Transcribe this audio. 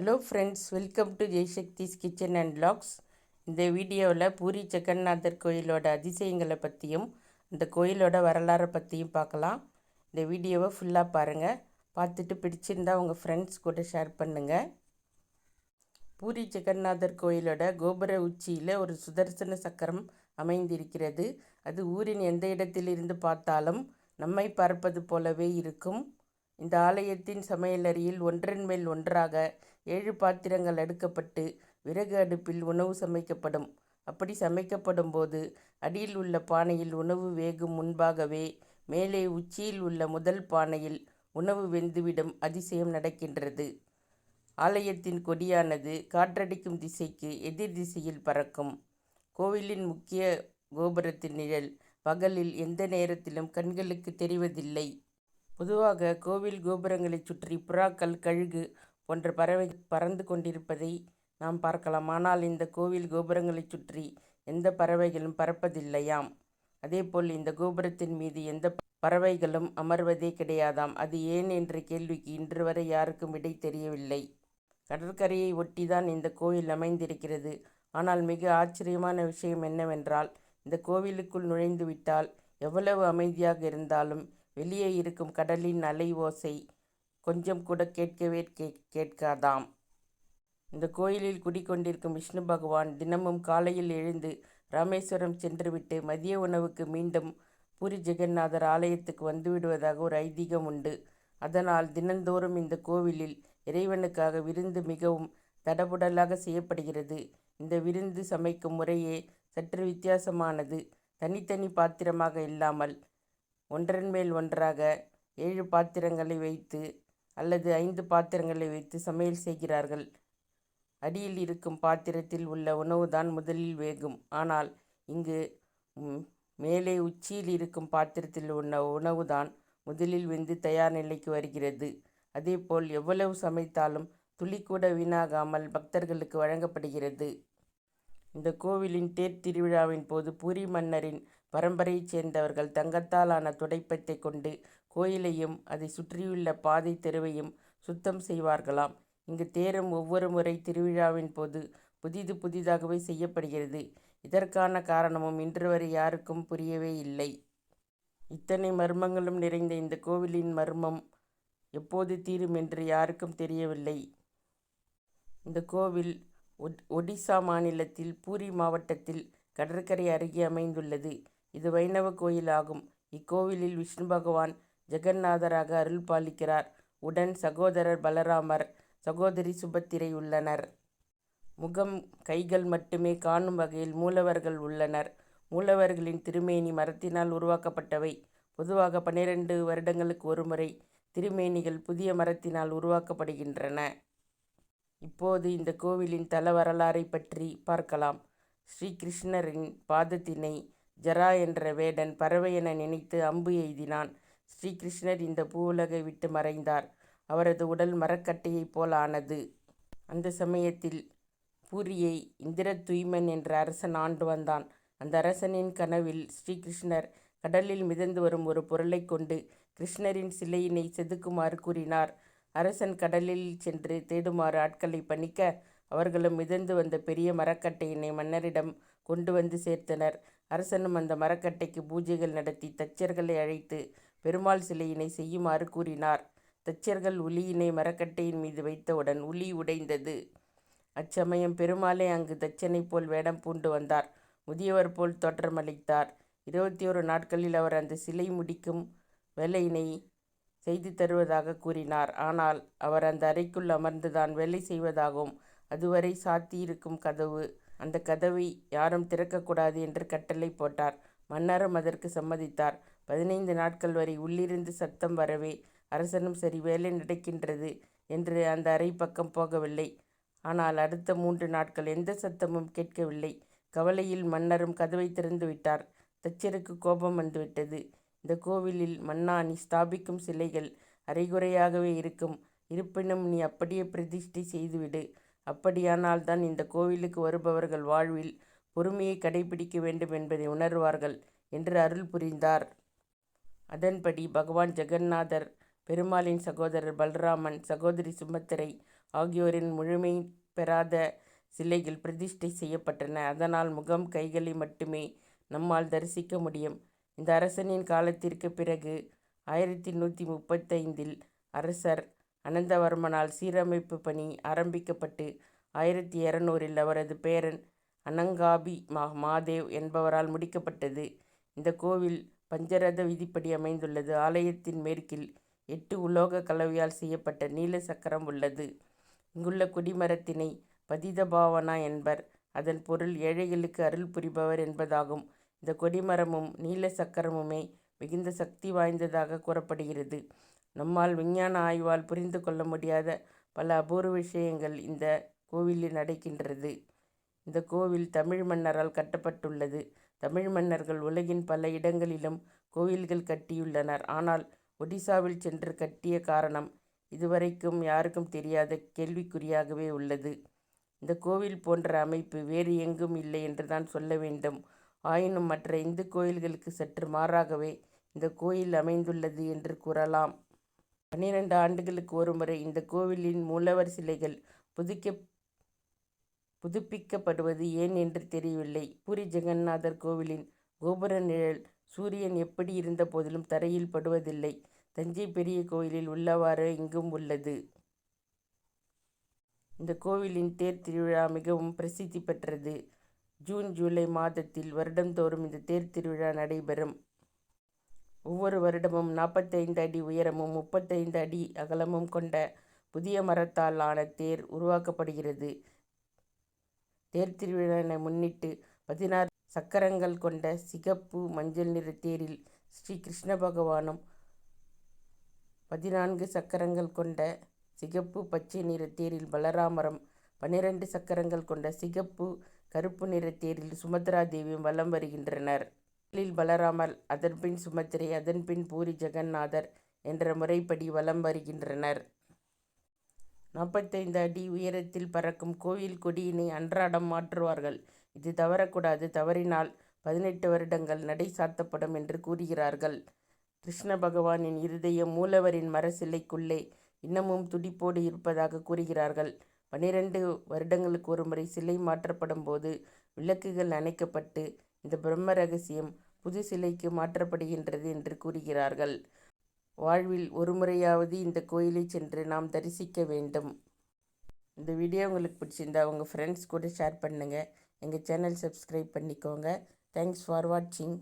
Hello friends welcome to Jaishakti's kitchen and vlogs இந்த வீடியோவில் பூரி ஜெகநாதர் கோயிலோட அதிசயங்களை பற்றியும் இந்த கோயிலோட வரலாறை பற்றியும் பார்க்கலாம். இந்த வீடியோவை ஃபுல்லாக பாருங்கள் பார்த்துட்டு பிடிச்சிருந்தா உங்கள் ஃப்ரெண்ட்ஸ் கூட ஷேர் பண்ணுங்கள் பூரி ஜெகநாதர் கோயிலோட கோபுர உச்சியில் ஒரு சுதர்சன சக்கரம் அமைந்திருக்கிறது. அது ஊரின் எந்த இடத்திலிருந்து பார்த்தாலும் நம்மை பார்ப்பது போலவே இருக்கும். இந்த ஆலயத்தின் சமையலறையில் ஒன்றன் மேல் ஒன்றாக ஏழு பாத்திரங்கள் அடுக்கப்பட்டு விறகு அடுப்பில் உணவு சமைக்கப்படும். அப்படி சமைக்கப்படும் போது அடியில் உள்ள பானையில் உணவு வேகும் முன்பாகவே மேலே உச்சியில் உள்ள முதல் பானையில் உணவு வெந்துவிடும் அதிசயம் நடக்கின்றது. ஆலயத்தின் கொடியானது காற்றடிக்கும் திசைக்கு எதிர் திசையில் பறக்கும். கோவிலின் முக்கிய கோபுரத்தின் நிழல் பகலில் எந்த நேரத்திலும் கண்களுக்கு தெரிவதில்லை. பொதுவாக கோவில் கோபுரங்களைச் சுற்றி புறாக்கள் கழுகு ஒன்று பறவை பறந்து கொண்டிருப்பதை நாம் பார்க்கலாம். ஆனால் இந்த கோவில் கோபுரங்களைச் சுற்றி எந்த பறவைகளும் பறப்பதில்லையாம். அதேபோல் இந்த கோபுரத்தின் மீது எந்த பறவைகளும் அமர்வதே கிடையாதாம். அது ஏன் என்ற கேள்விக்கு இன்று வரை யாருக்கும் விடை தெரியவில்லை. கடற்கரையை ஒட்டிதான் இந்த கோயில் அமைந்திருக்கிறது. ஆனால் மிக ஆச்சரியமான விஷயம் என்னவென்றால் இந்த கோவிலுக்குள் நுழைந்து விட்டால் எவ்வளவு அமைதியாக இருந்தாலும் வெளியே இருக்கும் கடலின் அலை ஓசை கொஞ்சம் கூட கேட்கவே கே கேட்காதாம். இந்த கோயிலில் குடிக்கொண்டிருக்கும் விஷ்ணு பகவான் தினமும் காலையில் எழுந்து ராமேஸ்வரம் சென்றுவிட்டு மதிய உணவுக்கு மீண்டும் பூரி ஜெகநாதர் ஆலயத்துக்கு வந்துவிடுவதாக ஒரு ஐதீகம் உண்டு. அதனால் தினந்தோறும் இந்த கோவிலில் இறைவனுக்காக விருந்து மிகவும் தடபுடலாக செய்யப்படுகிறது. இந்த விருந்து சமைக்கும் முறையே சற்று வித்தியாசமானது. தனித்தனி பாத்திரமாக இல்லாமல் ஒன்றன் மேல் ஒன்றாக ஏழு பாத்திரங்களை வைத்து அல்லது ஐந்து பாத்திரங்களை வைத்து சமையல் செய்கிறார்கள். அடியில் இருக்கும் பாத்திரத்தில் உள்ள உணவுதான் முதலில் வேகும். ஆனால் இங்கு மேலே உச்சியில் இருக்கும் பாத்திரத்தில் உள்ள உணவுதான் முதலில் வெந்து தயார் நிலைக்கு வருகிறது. அதேபோல் எவ்வளவு சமைத்தாலும் துளி கூட வீணாகாமல் பக்தர்களுக்கு வழங்கப்படுகிறது. இந்த கோவிலின் தேர் திருவிழாவின் போது பூரி மன்னரின் பரம்பரையைச் சேர்ந்தவர்கள் தங்கத்தாலான துடைப்பத்தை கொண்டு கோயிலையும் அதை சுற்றியுள்ள பாதை தெருவையும் சுத்தம் செய்வார்களாம். இங்கு தேரும் ஒவ்வொரு முறை திருவிழாவின் போது புதிது புதிதாகவே செய்யப்படுகிறது. இதற்கான காரணமும் இன்று வரை யாருக்கும் புரியவே இல்லை. இத்தனை மர்மங்களும் நிறைந்த இந்த கோவிலின் மர்மம் எப்போது தீரும் என்று யாருக்கும் தெரியவில்லை. இந்த கோவில் ஒடிசா மாநிலத்தில் பூரி மாவட்டத்தில் கடற்கரை அருகே அமைந்துள்ளது. இது வைணவ கோயில் ஆகும் இக்கோவிலில் விஷ்ணு பகவான் ஜெகநாதராக அருள் பாலிக்கிறார் உடன் சகோதரர் பலராமர் சகோதரி சுபத்திரை உள்ளனர். முகம் கைகள் மட்டுமே காணும் வகையில் மூலவர்கள் உள்ளனர். மூலவர்களின் திருமேனி மரத்தினால் உருவாக்கப்பட்டவை. பொதுவாக பன்னிரண்டு வருடங்களுக்கு ஒருமுறை திருமேனிகள் புதிய மரத்தினால் உருவாக்கப்படுகின்றன. இப்போது இந்த கோவிலின் தல வரலாறை பற்றி பார்க்கலாம். ஸ்ரீகிருஷ்ணரின் பாதத்தினை ஜரா என்ற வேடன் பறவை என நினைத்து அம்பு எய்தினான். ஸ்ரீகிருஷ்ணர் இந்த பூவுலகை விட்டு மறைந்தார். அவரது உடல் மரக்கட்டையைப் போல் ஆனது. அந்த சமயத்தில் பூரியை இந்திர துய்மன் என்ற அரசன் ஆண்டு வந்தான். அந்த அரசனின் கனவில் ஸ்ரீகிருஷ்ணர் கடலில் மிதந்து வரும் ஒரு பொருளை கொண்டு கிருஷ்ணரின் சிலையினை செதுக்குமாறு கூறினார். அரசன் கடலில் சென்று தேடுமாறு ஆட்களை பணிக்க அவர்களும் மிதந்து வந்த பெரிய மரக்கட்டையினை மன்னரிடம் கொண்டு வந்து சேர்த்தனர். அரசனும் அந்த மரக்கட்டைக்கு பூஜைகள் நடத்தி தச்சர்களை அழைத்து பெருமாள் சிலையினை செய்யுமாறு கூறினார். தச்சர்கள் உளியினை மரக்கட்டையின் மீது வைத்தவுடன் உளி உடைந்தது. அச்சமயம் பெருமாளே அங்கு தச்சனைப் போல் வேடம் பூண்டு வந்தார். முதியவர் போல் தோற்றமளித்தார் இருபத்தி ஒரு நாட்களில் அவர் அந்த சிலை முடிக்கும் வேலையினை செய்து தருவதாக கூறினார். ஆனால் அவர் அந்த அறைக்குள் அமர்ந்துதான் வேலை செய்வதாகவும் அதுவரை சாத்தியிருக்கும் கதவு அந்த கதவை யாரும் திறக்கக்கூடாது என்று கட்டளை போட்டார். மன்னரும் அதற்கு சம்மதித்தார். பதினைந்து நாட்கள் வரை உள்ளிருந்து சத்தம் வரவே அரசனும் சரி வேலை நடக்கின்றது என்று அந்த அறை பக்கம் போகவில்லை. ஆனால் அடுத்த மூன்று நாட்கள் எந்த சத்தமும் கேட்கவில்லை. கவலையில் மன்னரும் கதவை திறந்து விட்டார். தச்சருக்கு கோபம் வந்துவிட்டது. இந்த கோவிலில் மன்னா நீ ஸ்தாபிக்கும் சிலைகள் அரைகுறையாகவே இருக்கும். இருப்பினும் நீ அப்படியே பிரதிஷ்டை செய்துவிடு. அப்படியானால் தான் இந்த கோவிலுக்கு வருபவர்கள் வாழ்வில் பொறுமையை கடைபிடிக்க வேண்டும் என்பதை உணர்வார்கள் என்று அருள் புரிந்தார். அதன்படி பகவான் ஜெகநாதர் பெருமாளின் சகோதரர் பல்ராமன் சகோதரி சுமத்திரை ஆகியோரின் முழுமை பெறாத சிலைகள் பிரதிஷ்டை செய்யப்பட்டன. அதனால் முகம், கைகளை மட்டுமே நம்மால் தரிசிக்க முடியும். இந்த அரசனின் காலத்திற்குப் பிறகு ஆயிரத்தி நூற்றி முப்பத்தைந்தில் அரசர் அனந்தவர்மனால் சீரமைப்பு பணி ஆரம்பிக்கப்பட்டு ஆயிரத்தி இரநூறில் அவரது பேரன் அனங்காபி மாதேவ் என்பவரால் முடிக்கப்பட்டது. இந்த கோவில் பஞ்சரத விதிப்படி அமைந்துள்ளது. ஆலயத்தின் மேற்கில் எட்டு உலோக கலவையால் செய்யப்பட்ட நீல சக்கரம் உள்ளது. இங்குள்ள கொடிமரத்தினை பதிதபாவனா என்பர். அதன் பொருள் ஏழைகளுக்கு அருள் புரிபவர் என்பதாகும். இந்த கொடிமரமும் நீல சக்கரமுமே மிகுந்த சக்தி வாய்ந்ததாக கூறப்படுகிறது. நம்மால் விஞ்ஞான ஆய்வால் புரிந்து கொள்ள முடியாத பல அபூர்வ விஷயங்கள் இந்த கோவிலில் நடக்கின்றது. இந்த கோவில் தமிழ் மன்னரால் கட்டப்பட்டுள்ளது. தமிழ் மன்னர்கள் உலகின் பல இடங்களிலும் கோவில்கள் கட்டியுள்ளனர். ஆனால் ஒடிசாவில் சென்று கட்டிய காரணம் இதுவரைக்கும் யாருக்கும் தெரியாத கேள்விக்குறியாகவே உள்ளது. இந்த கோவில் போன்ற அமைப்பு வேறு எங்கும் இல்லை என்றுதான் சொல்ல வேண்டும். ஆயினும் மற்ற இந்துக் கோயில்களுக்கு சற்று மாறாகவே இந்த கோயில் அமைந்துள்ளது என்று கூறலாம். பன்னிரண்டு ஆண்டுகளுக்கு ஒருமுறை இந்த கோவிலின் மூலவர் சிலைகள் புதுப்பிக்கப்படுவது ஏன் என்று தெரியவில்லை. பூரி ஜெகந்நாதர் கோவிலின் கோபுர நிழல் சூரியன் எப்படி இருந்த போதிலும் தரையில் படுவதில்லை. தஞ்சை பெரிய கோயிலில் உள்ளவாறு இங்கும் உள்ளது. இந்த கோவிலின் தேர் திருவிழா மிகவும் பிரசித்தி பெற்றது. ஜூன் ஜூலை மாதத்தில் வருடந்தோறும் இந்த தேர் திருவிழா நடைபெறும். ஒவ்வொரு வருடமும் நாற்பத்தைந்து அடி உயரமும் முப்பத்தைந்து அடி அகலமும் கொண்ட புதிய மரத்தால் ஆன தேர் உருவாக்கப்படுகிறது. தேர் திருவிழாவினை முன்னிட்டு பதினாறு சக்கரங்கள் கொண்ட சிகப்பு, மஞ்சள் நிற தேரில் ஸ்ரீ கிருஷ்ண பகவானும், பதினான்கு சக்கரங்கள் கொண்ட சிகப்பு, பச்சை நிற தேரில் பலராமரம் பன்னிரண்டு சக்கரங்கள் கொண்ட சிகப்பு, கருப்பு நிற தேரில் சுமத்ரா தேவியும் வலம் வருகின்றனர். முதலில் பலராமர், அதன்பின் சுமத்திரை அதன்பின் பூரி ஜெகந்நாதர் என்ற முறைப்படி வலம் வருகின்றனர். நாற்பத்தைந்து அடி உயரத்தில் பறக்கும் கோவில் கொடியினை அன்றாடம் மாற்றுவார்கள். இது தவறக்கூடாது. தவறினால் பதினெட்டு வருடங்கள் நடை சாத்தப்படும் என்று கூறுகிறார்கள். கிருஷ்ண பகவானின் இருதயம் மூலவரின் மர சிலைக்குள்ளே இன்னமும் துடிப்போடு இருப்பதாக கூறுகிறார்கள். பனிரெண்டு வருடங்களுக்கு ஒருமுறை சிலை மாற்றப்படும் போது விளக்குகள் அணைக்கப்பட்டு இந்த பிரம்ம ரகசியம் புது சிலைக்கு மாற்றப்படுகின்றது என்று கூறுகிறார்கள். வாழ்வில் ஒருமுறையாவது இந்த கோயிலை சென்று நாம் தரிசிக்க வேண்டும். இந்த வீடியோ உங்களுக்கு பிடிச்சிருந்தா உங்கள் ஃப்ரெண்ட்ஸ் கூட ஷேர் பண்ணுங்கள் எங்கள் சேனல் சப்ஸ்கிரைப் பண்ணிக்கோங்க. தேங்க்ஸ் ஃபார் வாட்சிங்.